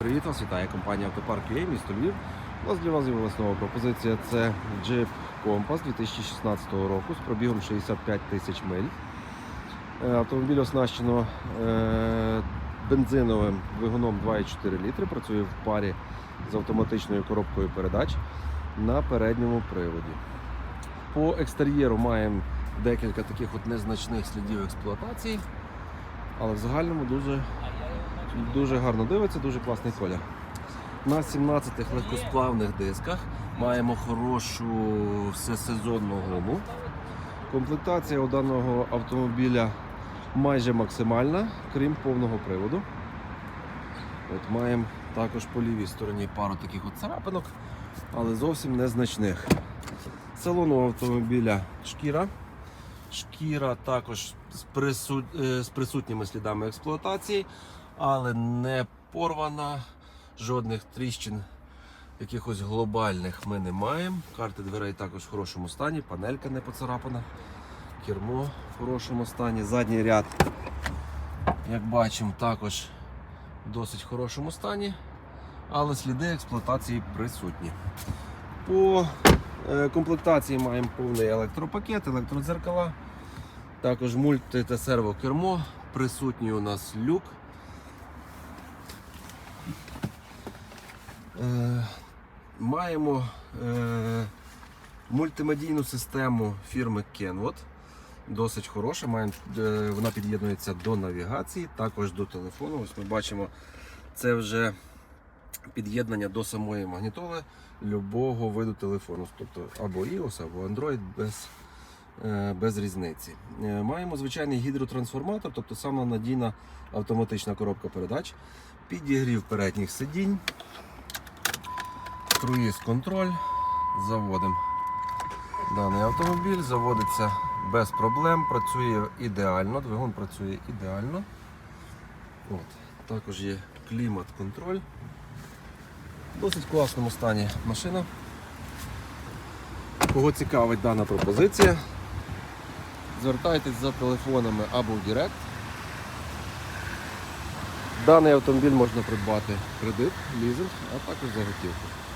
Привіт вас, вітає компанія Автопарк UA, місто Львів. У нас для вас з'явилася нова пропозиція. Це Jeep Compass 2016 року з пробігом 65 тисяч миль. Е, Автомобіль оснащено е, бензиновим двигуном 2,4 літри. Працює в парі з автоматичною коробкою передач на передньому приводі. По екстер'єру маємо декілька таких от незначних слідів експлуатації, але в загальному дуже Дуже гарно дивиться, дуже класний колір. На 17 легкосплавних дисках маємо хорошу всесезонну гуму. Комплектація у даного автомобіля майже максимальна, крім повного приводу. От Маємо також по лівій стороні пару таких от царапинок, але зовсім незначних. Салон у автомобіля шкіра. Шкіра також з, е, присутніми слідами експлуатації, але не порвана, жодних тріщин якихось глобальних ми не маємо. Карти дверей також в хорошому стані, панелька не поцарапана, кермо в хорошому стані, задній ряд, як бачимо, також в досить хорошому стані, але сліди експлуатації присутні. По е, комплектації маємо повний електропакет, електродзеркала, також мульти та сервокермо, присутній у нас люк. Маємо е, мультимедійну систему фірми Kenwood. Досить хороша. Е, вона під'єднується до навігації, також до телефону. Ось ми бачимо, це вже під'єднання до самої магнітоли любого виду телефону, тобто або iOS, або Android без, е, без різниці. Е, Маємо звичайний гідротрансформатор, тобто сама надійна автоматична коробка передач, підігрів передніх сидінь, круїз контроль. Заводимо даний автомобіль, заводиться без проблем, працює ідеально, двигун працює ідеально. От. Також є клімат-контроль. В досить класному стані машина. Кого цікавить дана пропозиція, звертайтесь за телефонами або в Директ. Даний автомобіль можна придбати кредит, лізинг, а також за готівку.